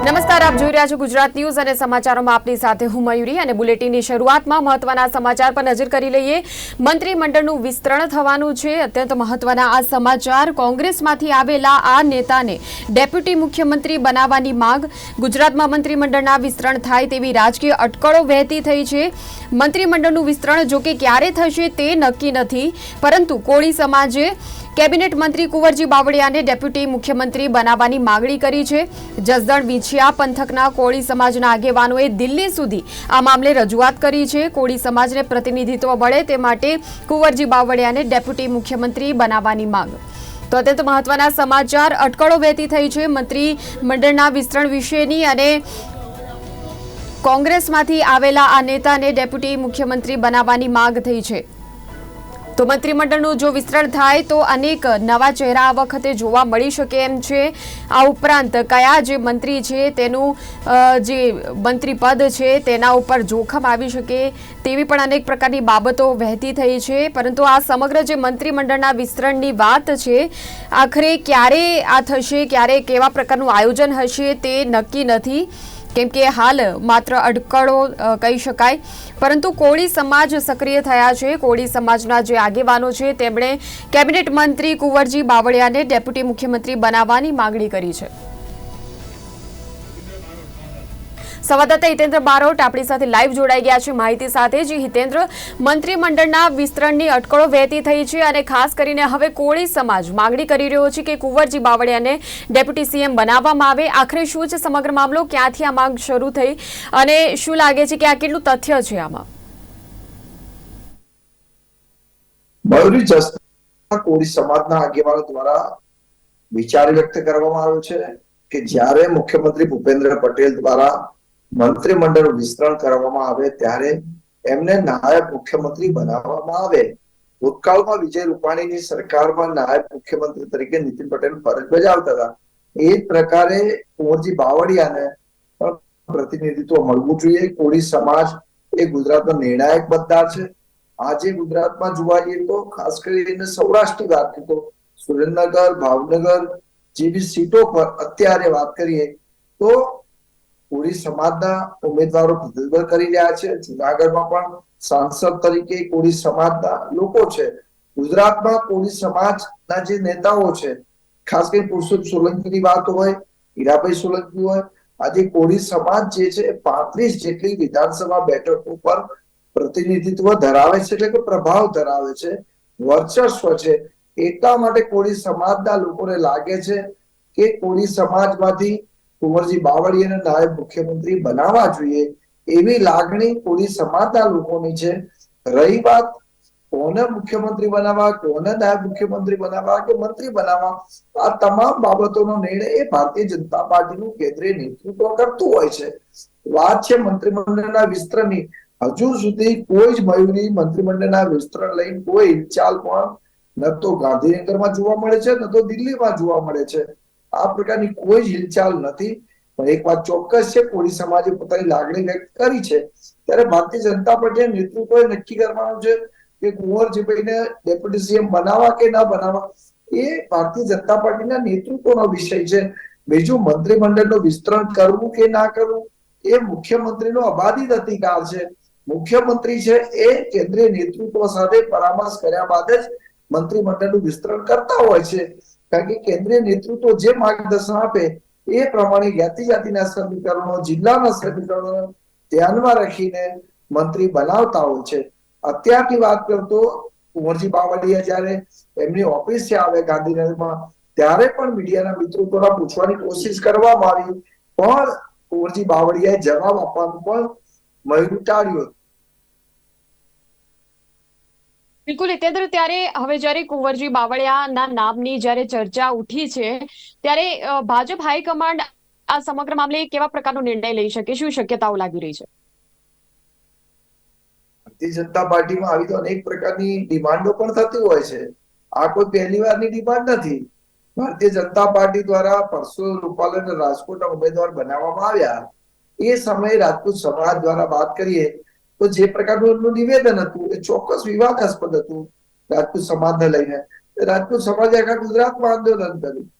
નમસ્કાર, આપ જોઈ રહ્યા છો ગુજરાત ન્યૂઝ અને સમાચારોમાં આપની સાથે હું મયુરી અને બુલેટિનની શરૂઆતમાં મહત્વના સમાચાર પર નજર કરી લઈએ. મંત્રીમંડળનું વિસ્તરણ થવાનું છે. અત્યંત મહત્વના આ સમાચાર, કોંગ્રેસમાંથી આવેલા આ નેતાને ડેપ્યુટી મુખ્યમંત્રી બનાવવાની માંગ. ગુજરાતમાં મંત્રીમંડળના વિસ્તરણ થાય તેવી રાજકીય અટકળો વહેતી થઈ છે. મંત્રીમંડળનું વિસ્તરણ જોકે ક્યારે થશે તે નક્કી નથી. પરંતુ કોળી સમાજે કેબિનેટ મંત્રી કુંવરજી બાવળિયાને ડેપ્યુટી મુખ્યમંત્રી બનાવવાની માગણી કરી છે. જસદણ વિછિયા પંથકના કોળી સમાજના આગેવાનોએ દિલ્હી સુધી આ મામલે રજૂઆત કરી છે. કોળી સમાજને પ્રતિનિધિત્વ મળે તે માટે કુંવરજી બાવળિયાને ડેપ્યુટી મુખ્યમંત્રી બનાવવાની માંગ. તો અત્યંત મહત્વના સમાચાર, અટકળો વહેતી થઈ છે. મંત્રી મંડળના વિસ્તરણ વિશેની અને કોંગ્રેસમાંથી આવેલા આ નેતાને ડેપ્યુટી મુખ્યમંત્રી બનાવવાની માંગ થઈ છે. તો મંત્રીમંડળનું જો વિસ્તરણ થાય તો અનેક નવા ચહેરા આ વખતે જોવા મળી શકે એમ છે. આ ઉપરાંત કયા જે મંત્રી છે, તેનું જે મંત્રી પદ છે, તેના ઉપર જોખમ આવી શકે તેવી પણ અનેક પ્રકારની બાબતો વહેતી થઈ છે. પરંતુ આ સમગ્ર જે મંત્રીમંડળના વિસ્તરણની વાત છે, આખરે ક્યારે આ થશે, ક્યારે કેવા પ્રકારનું આયોજન હશે તે નક્કી નથી. કેમ કે હાલ માત્ર અડકળો કહી શકાય. પરંતુ કોળી સમાજ સક્રિય થયા છે. કોળી સમાજના જે આગેવાનો છે, તેમણે કેબિનેટ મંત્રી કુંવરજી બાવળિયાને ડેપ્યુટી મુખ્યમંત્રી બનાવવાની માંગણી કરી છે. સંવાદદાતા હિતેન્દ્ર બારોટ આપણી સાથે લાઈવ જોડાઈ ગયા છે. માહિતી સાથે જે હિતેન્દ્ર, મંત્રીમંડળના વિસ્તરણની અટકળો વહેતી થઈ છે અને ખાસ કરીને હવે કોળી સમાજ માંગણી કરી રહ્યો છે કે કુંવરજી બાવળિયાને ડેપ્યુટી સીએમ બનાવવામાં આવે. આખરે શું છે સમગ્ર મામલો? ક્યાંથી આ માંગ શરૂ થઈ? અને શું લાગે છે કે આ કેટલું તથ્ય છે આમાં? મયુરી જસદણના કોળી સમાજના આગેવાનો દ્વારા વિચાર વ્યક્ત કરવામાં આવ્યો છે કે જ્યારે મુખ્યમંત્રી ભૂપેન્દ્ર પટેલ દ્વારા મંત્રીમંડળ વિસ્તરણ કરવામાં આવે ત્યારે એમને નાયબ મુખ્યમંત્રી બનાવવામાં આવે. ભૂતકાળમાં વિજય રૂપાણીની સરકારમાં નાયબ મુખ્યમંત્રી તરીકે નીતિન પટેલ ફરજ બજાવતા હતા. એ જ પ્રકારે કુંવરજી બાવળિયાને પ્રતિનિધિત્વ મળવું જોઈએ. કોળી સમાજ એ ગુજરાતનો નિર્ણાયક મતદાર છે. આજે ગુજરાતમાં જોવા જઈએ તો ખાસ કરીને સૌરાષ્ટ્રની વાત તો સુરેન્દ્રનગર, ભાવનગર જેવી સીટો પર અત્યારે વાત કરીએ તો કોળી સમાજના ઉમેદવારો પ્રતિનિધિત્વ કરી રહ્યા છે. જુનાગઢમાં પણ સાંસદ તરીકે કોળી સમાજના લોકો છે. ગુજરાતમાં કોળી સમાજના જે નેતાઓ છે, ખાસ કરીને પુરુષોત્તમ સોલંકીની વાત હોય, હીરાભાઈ સોલંકી હોય, આજે કોળી સમાજ જે છે પાંત્રીસ જેટલી વિધાનસભા બેઠકો પર પ્રતિનિધિત્વ ધરાવે છે એટલે કે પ્રભાવ ધરાવે છે. વર્ચસ્વ છે. એટલા માટે કોળી સમાજના લોકોને લાગે છે કે કોળી સમાજમાંથી કુંવરજી બાવળીયાને નાયબ મુખ્યમંત્રી બનાવવા જોઈએ એવી લાગણી કોળી સમાજના લોકોની છે. રહી વાત કોને મુખ્યમંત્રી બનાવવા, કોને નાયબ મુખ્યમંત્રી બનાવવા કે મંત્રી બનાવવા? આ તમામ બાબતોનો નિર્ણય એ ભારતીય જનતા પાર્ટીનું કેન્દ્રીય નેતૃત્વ કરતું હોય છે. વાત છે મંત્રીમંડળના વિસ્તરણની. હજુ સુધી કોઈ જ મયુરી મંત્રીમંડળના વિસ્તરણ લઈને કોઈ હિલચાલ પણ ન તો ગાંધીનગરમાં જોવા મળે છે, ન તો દિલ્હીમાં જોવા મળે છે. આ પ્રકારની કોઈ જ હિલચાલ નથી. પણ એક વાત ચોક્કસ છે કોળી સમાજે પોતાની લાગણી વ્યક્ત કરી છે. ત્યારે ભારતીય જનતા પાર્ટીના નેતૃત્વએ નક્કી કરવાનું છે કે કુંવરજીભાઈને ડેપ્યુટી સીએમ બનાવવા કે ના બનાવવા, એ ભારતીય જનતા પાર્ટીના નેતૃત્વનો વિષય છે. બીજું, મંત્રીમંડળનું વિસ્તરણ કરવું કે ના કરવું, એ મુખ્યમંત્રીનો અબાધિત અધિકાર છે. મુખ્યમંત્રી છે એ કેન્દ્રીય નેતૃત્વ સાથે પરામર્શ કર્યા બાદ જ મંત્રીમંડળનું વિસ્તરણ કરતા હોય છે. કારણ કે કેન્દ્રીય નેતૃત્વ જે માર્ગદર્શન આપે એ પ્રમાણે જ્ઞાતિ જાતિના સમીકરણો, જિલ્લાના સમીકરણો ધ્યાનમાં રાખીને મંત્રી બનાવતા હોય છે અત્યારની વાત કરતો કુંવરજી બાવળિયા જ્યારે એમની ઓફિસ છે આવે ગાંધીનગરમાં, ત્યારે પણ મીડિયાના મિત્રો દ્વારા પૂછવાની કોશિશ કરવામાં આવી પણ કુંવરજી બાવળિયાએ જવાબ આપવાનું પણ મયુર ટાળ્યું. બિલકુલ હિતેન્દ્ર ત્યારે હવે જ્યારે કુંવરજી બાવળિયાના નામની જ્યારે ચર્ચા ઉઠી છે, ત્યારે ભાજપ હાઈકમાન્ડ આ સમગ્ર મામલે કેવા પ્રકારનો નિર્ણય લઈ શકે? શું શક્યતાઓ લાગી રહી છે? ભારતીય જનતા પાર્ટીમાં આવી તો અનેક પ્રકારની ડિમાન્ડો પણ થતી હોય છે. આ કોઈ પહેલી વારની ડિમાન્ડ નથી. ભારતીય જનતા પાર્ટી દ્વારા પરસો રૂપાલાને રાજકોટના ઉમેદવાર બનાવવામાં આવ્યા. એ સમયે રાજપૂત સમાજ દ્વારા વાત કરીએ તો જે પ્રકારનું એમનું નિવેદન હતું એ ચોક્કસ વિવાદાસ્પદ હતું. રાજપૂત સમાજને લઈને. રાજપૂત સમાજે આખા ગુજરાતમાં આંદોલન કર્યું.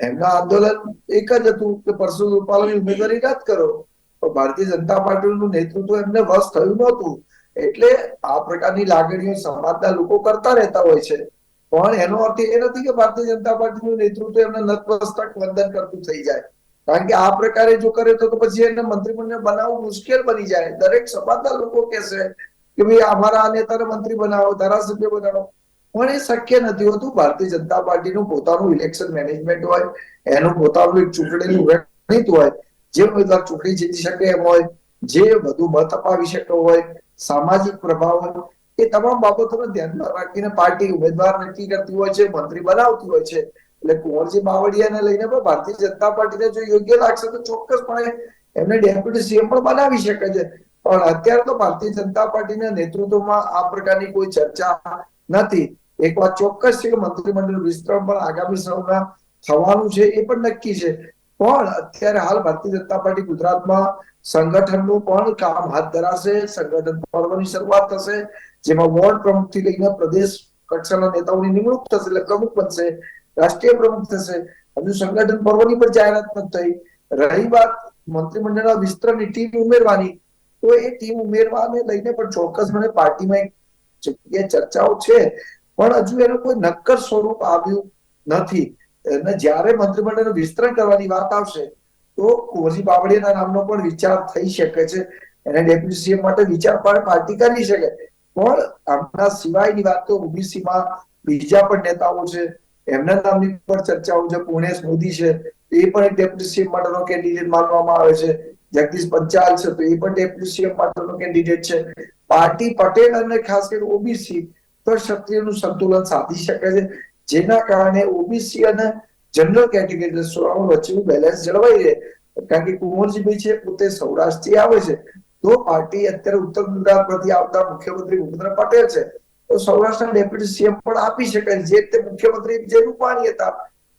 એમના આંદોલન એક જ હતું કે પરસુ રૂપાલાની ઉમેદવારી રદ કરો. પણ ભારતીય જનતા પાર્ટીનું નેતૃત્વ એમને વશ થયું નહોતું. એટલે આ પ્રકારની લાગણીઓ સમાજના લોકો કરતા રહેતા હોય છે. પણ એનો અર્થ એ નથી કે ભારતીય જનતા પાર્ટીનું નેતૃત્વ એમને નતમસ્તક વંદન કરતું થઈ જાય. કારણ કે આ પ્રકારે જો કરે તો પછી એને મંત્રીમંડળ બનાવવું મુશ્કેલ બની જાય. દરેક સભાના લોકો કહેશે કે ભાઈ અમારા નેતાને મંત્રી બનાવો, ધારાસભ્ય બનાવો. પણ એ શક્ય નથી હોતું. ભારતીય જનતા પાર્ટીનું પોતાનું ઇલેક્શન મેનેજમેન્ટ હોય, એનું પોતાનું એક ચૂંટણીનું ગણિત હોય, જે ઉમેદવાર ચૂંટણી જીતી શકે એમ હોય, જે વધુ મત અપાવી શકતો હોય, સામાજિક પ્રભાવ હોય, એ તમામ બાબતોને ધ્યાનમાં રાખીને પાર્ટી ઉમેદવાર નક્કી કરતી હોય છે, મંત્રી બનાવતી હોય છે. એટલે કુંવરજી બાવળિયાને લઈને પણ ભારતીય જનતા પાર્ટીને જો યોગ્ય લાગશે તો ચોક્કસપણે એમને ડેપ્યુટી સીએમ પણ બનાવી શકે છે. પણ અત્યારે તો ભારતીય જનતા પાર્ટીના નેતૃત્વમાં આ પ્રકારની કોઈ ચર્ચા નથી. એક વાત ચોક્કસ છે કે મંત્રીમંડળ વિસ્તરણ પણ આગામી સમયમાં થવાનું છે, એ પણ નક્કી છે. પણ અત્યારે હાલ ભારતીય જનતા પાર્ટી ગુજરાતમાં સંગઠનનું પણ કામ હાથ ધરાશે, સંગઠન પર્વની શરૂઆત થશે, જેમાં વોર્ડ પ્રમુખથી લઈને પ્રદેશ કક્ષાના નેતાઓની નિમણૂક થશે, એટલે પ્રમુખ બનશે. રાષ્ટ્રીય પ્રમુખ થશે. હજુ સંગઠન પર્વની પણ જાહેરાત નથી થઈ. રહી વાત મંત્રીમંડળના વિસ્તરણની ટીમ ઉમેરવાની. તો એ ટીમ ઉમેરવાને લઈને પણ ચોક્કસ મને પાર્ટીમાં એક જગ્યાએ ચર્ચાઓ છે. પણ હજુ એનું કોઈ નક્કર સ્વરૂપ આવ્યું નથી. અને જ્યારે મંત્રીમંડળનું વિસ્તરણ કરવાની વાત આવશે, તો કુંવરજી બાવળીયાના નામનો પણ વિચાર થઈ શકે છે. એને ડેપ્યુટી સીએમ માટે વિચાર પણ પાર્ટી કરી શકે. પણ આમના સિવાયની વાત તો ઓબીસીમાં બીજા પણ નેતાઓ છે. એમના નામની પણ ચર્ચાઓ છે પુણેશ મોદી છે, એ પણ એક ડેપ્યુટી સીએમ માટેનો કેન્ડિડેટ માનવામાં આવે છે. જગદીશ પંચાલ છે, તો એ પણ ડેપ્યુટી સીએમ માટેનો કેન્ડિડેટ છે. પાર્ટી પટેલ અને ખાસ કરીને ઓબીસી તો ક્ષત્રિયનું સંતુલન સાધી શકે છે, જેના કારણે ઓબીસી અને જનરલ કેટેગરી વચ્ચેનું બેલેન્સ જળવાઈ રહે. કારણ કે કુંવરજીભાઈ છે, પોતે સૌરાષ્ટ્રથી આવે છે. તો પાર્ટી અત્યારે ઉત્તર પરથી આવતા મુખ્યમંત્રી ભૂપેન્દ્ર પટેલ છે. તો સૌરાષ્ટ્રના ડેપ્યુટી સીએમ પણ આપી શકે જે તે મુખ્યમંત્રી જે રૂપાણી હતા,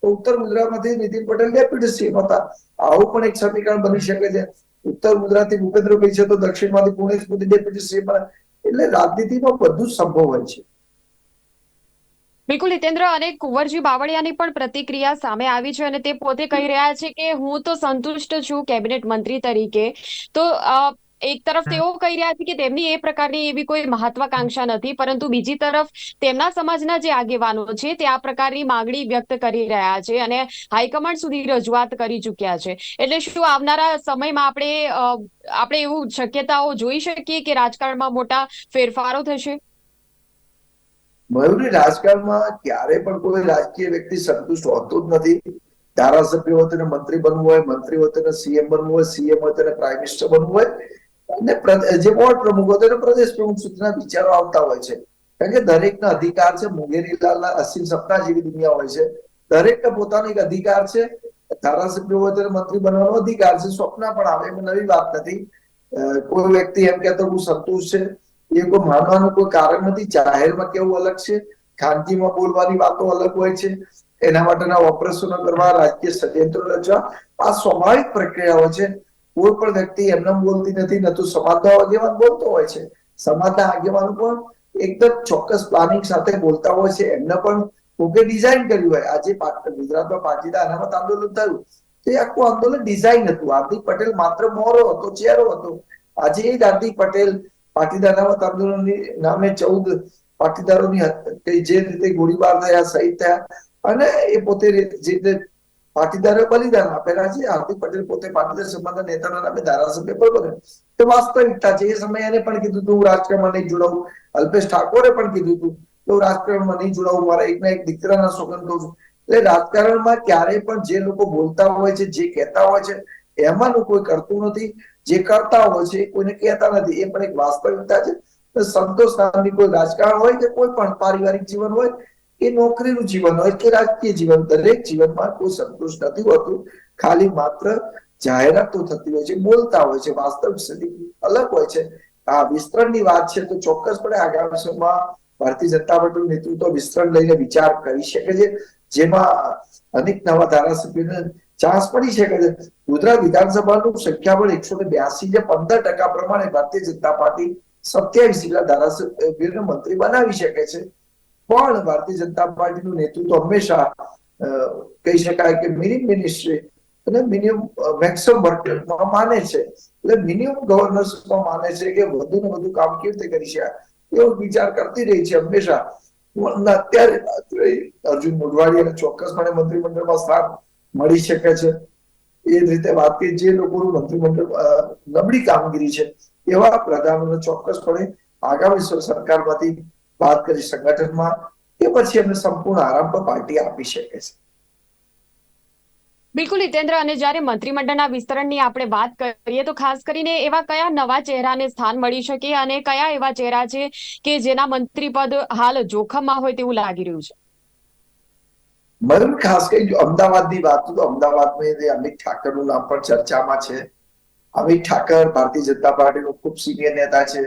તો ઉત્તર ગુજરાતમાંથી નીતિન પટેલ ડેપ્યુટી સીએમ હતા. આવું પણ એક સમીકરણ બની શકે છે. ઉત્તર મુદ્રાથી ભૂપેન્દ્રભાઈ છે તો દક્ષિણમાંથી પુણે સુધી ડેપ્યુટી સીએમ એટલે રાજનીતિમાં બધું સંભવ હોય છે. બિલકુલ હિતેન્દ્ર અને કુંવરજી બાવળિયાની પણ પ્રતિક્રિયા સામે આવી છે અને તે પોતે કહી રહ્યા છે કે હું તો સંતુષ્ટ છું કેબિનેટ મંત્રી તરીકે. તો એક તરફ તેઓ કહી રહ્યા છે કે તેમની એ પ્રકારની એવી કોઈ મહત્વાકાંક્ષા નથી પરંતુ બીજી તરફ તેમના સમાજના જે આગેવાનો છે તે આ પ્રકારની માંગણી વ્યક્ત કરી રહ્યા છે અને હાઈકમાન્ડ સુધી રજૂઆત કરી ચૂક્યા છે. એટલે શું આવનારા સમયમાં આપણે આપણે એવું શક્યતાઓ જોઈ શકીએ કે રાજકારણમાં મોટા ફેરફારો થશે? મયુરી રાજકારણમાં ક્યારે પણ કોઈ રાજકીય વ્યક્તિ સંતુષ્ટ હોતો જ નથી. ધારાસભ્ય હોય તેને મંત્રી બનવું હોય મંત્રી હોય તેને સીએમ બનવું હોય સીએમ હોય તેને પ્રાઇમ મિનિસ્ટર બનવું હોય. અને જે બોર્ડ પ્રમુખ હોય તેને પ્રદેશ પ્રમુખ સુધીના વિચારો આવતા હોય છે. કારણ કે દરેકના અધિકાર છે મુંગેરીલાલના અસીમ સપના જેવી દુનિયા હોય છે. દરેકને પોતાનો એક અધિકાર છે, ધારાસભ્ય હોય તેને મંત્રી બનવાનો અધિકાર છે, સ્વપ્ન પણ આવે, એમાં નવી વાત નથી. કોઈ વ્યક્તિ એમ કહેતો હું સંતુષ્ટ છે, એ કોઈ માનવાનું કોઈ કારણ નથી, જાહેરમાં કેવું અલગ છે, ખાનગીમાં બોલવાની વાતો અલગ હોય છે, એના માટેના ઓપરેશનો કરવા, રાજકીય ષડયંત્રો રચવા, આ સ્વાભાવિક પ્રક્રિયાઓ છે. કોઈ પણ વ્યક્તિ એમને બોલતી નથી, ન તો સમાજના આગેવાન બોલતો હોય છે. સમાજના આગેવાનો પણ એકદમ ચોક્કસ પ્લાનિંગ સાથે બોલતા હોય છે. એમને પણ પોતે ડિઝાઇન કર્યું હોય. આજે ગુજરાતમાં પાટીદાર અનામત આંદોલન થયું. તો એ આખું આંદોલન ડિઝાઇન હતું. હાર્દિક પટેલ માત્ર મોરો હતો ચહેરો હતો. આજે એ જ હાર્દિક પટેલ પાટીદાર અનામત આંદોલનની નામે ચૌદ પાટીદારોની જે રીતે ગોળીબાર થયા, શહીદ થયા. અને એ પોતે જે રીતે પાટીદારે બલિદાન આપેલા છે હાર્દિક પટેલ પોતે પાટીદાર સમાજના નેતાના નામે પણ તે વાસ્તવિકતા છે. સમયે પણ કીધું હતું રાજકારણમાં જોડાવું અલ્પેશ ઠાકોરે પણ કીધું હતું તો રાજકારણમાં જોડાવું મારા એકના એક દીકરાના સોગંદ છું. એટલે રાજકારણમાં ક્યારેય પણ જે લોકો બોલતા હોય છે, જે કહેતા હોય છે એમાંનું કોઈ કરતું નથી. જે કરતા હોય છે કોઈને કહેતા નથી. એ પણ એક વાસ્તવિકતા છે. સંતોષ નામની કોઈ રાજકારણ હોય કે કોઈ પણ પારિવારિક જીવન હોય કે નોકરીનું જીવન હોય કે રાજકીય જીવન, દરેક જીવનમાં કોઈ સંતોષ નથી હોતું. ખાલી માત્ર જાહેરાતો થતી હોય છે, બોલતા હોય છે, વાસ્તવિક સ્થિતિ અલગ હોય છે. આ વિસ્તરણની વાત છે તો ચોક્કસપણે આગામી સમયમાં ભારતીય જનતા પાર્ટીનું નેતૃત્વ વિસ્તરણ લઈને વિચાર કરી શકે છે. જેમાં અનેક નવા ધારાસભ્યોને ચાન્સ પડી શકે છે. ગુજરાત વિધાનસભાનું સંખ્યાબળ એકસો ને બ્યાસી જે પંદર ટકા પ્રમાણે ભારતીય જનતા પાર્ટી સત્યાવીસ જેટલા ધારાસભ્યોને મંત્રી બનાવી શકે છે. પણ ભારતીય જનતા પાર્ટીનું નેતૃત્વ હંમેશા કહી શકાય કે મિનિમ મિનિસ્ટ્રી અને મિનિમમ મેક્સિમમ વર્કમાં માને છે. એટલે મિનિમમ ગવર્નન્સમાં માને છે કે વધુ ને વધુ કામ કેવી રીતે કરી શકાય? એવો વિચાર કરતી રહી છે હંમેશા. અત્યારે અર્જુન મોઢવાડીયાને ચોક્કસપણે મંત્રીમંડળમાં સ્થાન મળી શકે છે. એ જ રીતે વાત કરી જે લોકોનું મંત્રીમંડળ નબળી કામગીરી છે, એવા પ્રધાનોને ચોક્કસપણે આગામી સરકારમાંથી વાત કરી સંગઠનમાં કે પછી એમને સંપૂર્ણ આરામ પર પાર્ટી આપી શકે છે. બિલકુલ હિતેન્દ્ર અને જ્યારે મંત્રીમંડળના વિસ્તરણની આપણે વાત કરીએ તો ખાસ કરીને એવા કયા નવા ચહેરાને સ્થાન મળી શકે અને કયા એવા ચહેરા છે કે જેના મંત્રીપદ હાલ જોખમમાં હોય તેવું લાગી રહ્યું છે? મરમ ખાસ કરી અમદાવાદની વાત તો અમદાવાદમાં અમિત ઠાકરનું નામ પણ ચર્ચામાં છે. અમિત ઠાકર ભારતીય જનતા પાર્ટીનો ખૂબ સિનિયર નેતા છે.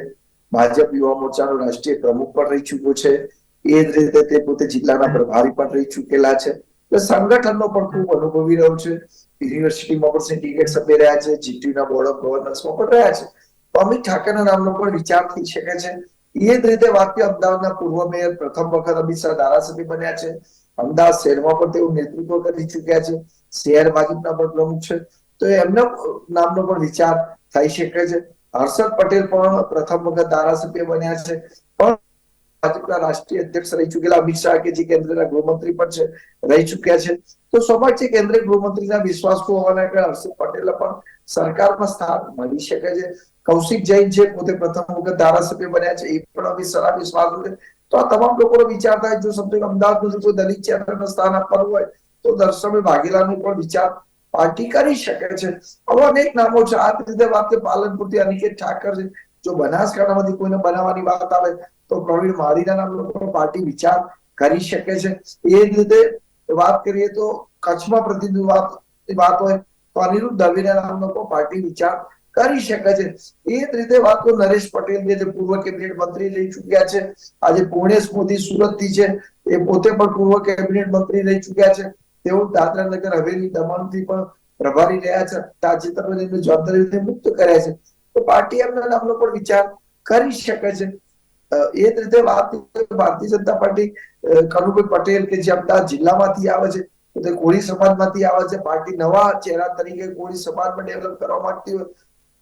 ભાજપ યુવા મોરચાનો રાષ્ટ્રીય પ્રમુખ પણ રહી ચૂક્યો છે. એ જ રીતે તે પોતે જિલ્લાના પ્રભારી પણ રહી ચૂકેલા છે. એટલે સંગઠનનો પણ ખૂબ અનુભવી રહ્યો છે. યુનિવર્સિટીમાં પણ સિન્ડિકેટ સભ્ય રહ્યા છે, જીટીયુના બોર્ડ ઓફ ગવર્નન્સમાં પણ રહ્યા છે. અમિત ઠાકરેના નામનો પણ વિચાર થઈ શકે છે. એ જ રીતે કરીએ અમદાવાદના પૂર્વ મેયર પ્રથમ વખત અમિત શાહ ધારાસભ્ય બન્યા છે. અમદાવાદ શહેરમાં પણ તેઓ નેતૃત્વ કરી ચૂક્યા છે. શહેર ભાજપના પણ પ્રમુખ છે. તો એમના નામનો પણ વિચાર થઈ શકે છે. હર્ષદ પટેલ પણ પ્રથમ વખત ધારાસભ્ય બન્યા છે. પણ ભાજપના રાષ્ટ્રીય અધ્યક્ષ રહી ચુકેલા અમિત શાહ કે જે કેન્દ્રના ગૃહમંત્રી પણ છે, રહી ચુક્યા છે. તો સ્વાભાવિક છે કેન્દ્રીય ગૃહમંત્રીના વિશ્વાસુ હોવાના કારણે હર્ષદ પટેલને પણ સરકારમાં સ્થાન મળી શકે છે. કૌશિક જૈન છે, પોતે પ્રથમ વખત ધારાસભ્ય બન્યા છે, એ પણ અમિત શાહ વિશ્વાસુ છે. તો આ તમામ લોકોનો વિચાર થાય, જો સમજો અમદાવાદનું કોઈ દલિત ચેનલને સ્થાન આપવાનું હોય, તો દર્શનભાઈ નું પણ વિચાર પાર્ટી કરી શકે છે. હવે અનેક નામો છે, આ રીતે વાત પાલનપુરથી અનિકેત ઠાકર છે. જો બનાસકાંઠામાંથી કોઈને બનાવવાની વાત આવે, તો પ્રવીણ માળીના નામ લોકો પાર્ટી વિચાર કરી શકે છે. એ જ રીતે વાત કરીએ તો કચ્છમાં પ્રતિનિધિ વાત હોય, તો અનિરુદ્ધ દવેના નામ લોકો પાર્ટી વિચાર કરી શકે છે. એ જ રીતે વાત તો નરેશ પટેલ જે પૂર્વ કેબિનેટ મંત્રી રહી ચુક્યા છે. આજે પુણેશ મોદી સુરતથી છે. એ પોતે પણ પૂર્વ કેબિનેટ મંત્રી રહી ચૂક્યા છે. તેઓ દાદરા નગર હવેલી દમણથી પણ પ્રભારી રહ્યા છે. તાજેતરમાં એમને જવાબદારી મુક્ત કર્યા છે. તો પાર્ટી એમના નામનો પણ વિચાર કરી શકે છે. એ જ રીતે વાત ભારતીય જનતા પાર્ટી કનુભાઈ પટેલ કે જે અમદાવાદ જિલ્લામાંથી આવે છે, તે કોળી સમાજમાંથી આવે છે. પાર્ટી નવા ચહેરા તરીકે કોળી સમાજમાં ડેવલપ કરવા માંગતી હોય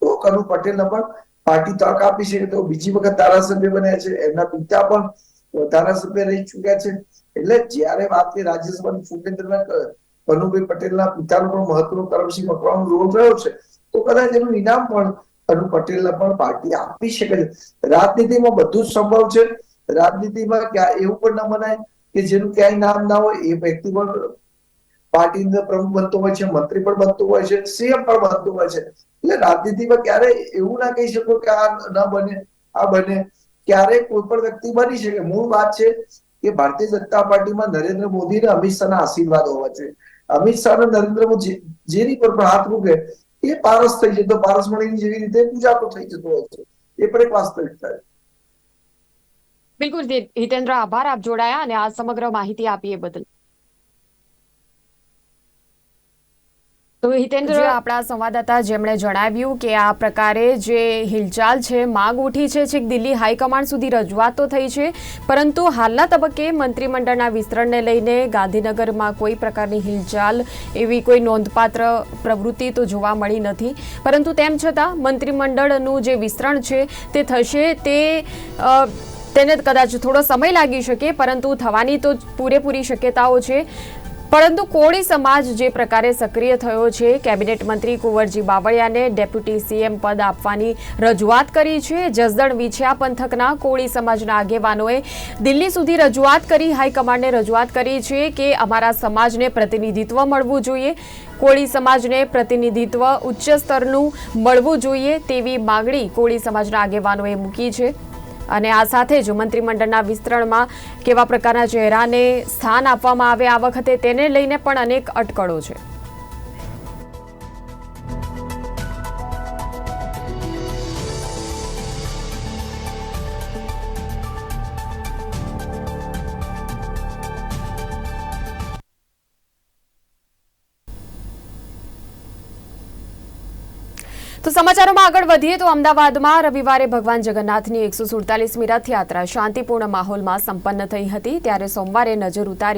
તો કનુ પટેલને પણ પાર્ટી તક આપી છે તો બીજી વખત ધારાસભ્ય બન્યા છે. એમના પિતા પણ ધારાસભ્ય રહી ચુક્યા છે. એટલે જયારે વાત કરી રાજ્યસભાની ચૂંટણી દરમિયાન કનુભાઈ પટેલના પિતાનો પણ મહત્વનો કરમસિંહ મકવાનો રોલ રહ્યો છે, તો કદાચ એનું ઇનામ પણ અનુ પટેલને પણ પાર્ટી આપી શકે છે. રાજનીતિમાં બધું જ સંભવ છે. રાજનીતિમાં ક્યાં એવું પણ ના મનાય કે જેનું ક્યાંય નામ ના હોય, એ વ્યક્તિ પણ પાર્ટીનો પ્રમુખ બનતો હોય છે, મંત્રી પણ બનતો હોય છે, સીએમ પણ બનતો હોય છે. એટલે રાજનીતિમાં ક્યારે એવું ના કહી શકો કે આ ન બને, આ બને. ક્યારે કોઈ પણ વ્યક્તિ બની શકે. મૂળ વાત છે કે ભારતીય જનતા પાર્ટીમાં નરેન્દ્ર મોદી અને અમિત શાહના આશીર્વાદ હોવા જોઈએ. અમિત શાહ અને નરેન્દ્ર મોદી જેની પર પણ હાથ મૂકે, એ પારસ થઈ જતો પારસમણીની જેવી રીતે પૂજા તો થઈ જતો હોય છે. એ પણ એક વાસ્તવિકતા છે બિલકુલ હિતેન્દ્ર, આભાર. આપ જોડાયા અને આ સમગ્ર માહિતી આપી એ બદલ. તો હિતેન્દ્ર આપણા સંવાદદાતા જેમણે જણાવ્યું કે આ પ્રકારે જે હિલચાલ છે, માંગ ઉઠી છે, છેક દિલ્હી હાઈકમાન્ડ સુધી રજૂઆત થઈ છે. પરંતુ હાલના તબક્કે મંત્રીમંડળના વિસ્તરણને લઈને ગાંધીનગરમાં કોઈ પ્રકારની હિલચાલ એવી કોઈ નોંધપાત્ર પ્રવૃત્તિ તો જોવા મળી નથી. પરંતુ તેમ છતાં મંત્રીમંડળનું જે વિસ્તરણ છે તે થશે તે તેને કદાચ થોડો સમય લાગી શકે, પરંતુ થવાની તો પૂરેપૂરી શક્યતાઓ છે. પરંતુ કોળી સમાજ જે પ્રકારે સક્રિય થયો છે, કેબિનેટ મંત્રી કુંવરજી બાવળિયાને ડેપ્યુટી સીએમ પદ આપવાની રજૂઆત કરી છે. જસદણ વિછ્યા પંથકના કોળી સમાજના આગેવાનોએ દિલ્હી સુધી રજૂઆત કરી, હાઈકમાન્ડને રજૂઆત કરી છે કે અમારા સમાજને પ્રતિનિધિત્વ મળવું જોઈએ, કોળી સમાજને પ્રતિનિધિત્વ ઉચ્ચ સ્તરનું મળવું જોઈએ તેવી માગણી કોળી સમાજના આગેવાનોએ મૂકી છે. અને આ સાથે જ મંત્રીમંડળના વિસ્તરણમાં કેવા પ્રકારના ચહેરાને સ્થાન આપવામાં આવે આ વખતે તેને લઈને પણ અનેક અટકળો છે. તો સમાચારોમાં આગળ વધીએ તો અમદાવાદમાં રવિવારે ભગવાન જગન્નાથની એકસો સુડતાલીસમી રથયાત્રા શાંતિપૂર્ણ માહોલમાં સંપન્ન થઈ હતી. ત્યારે સોમવારે નજર ઉતારી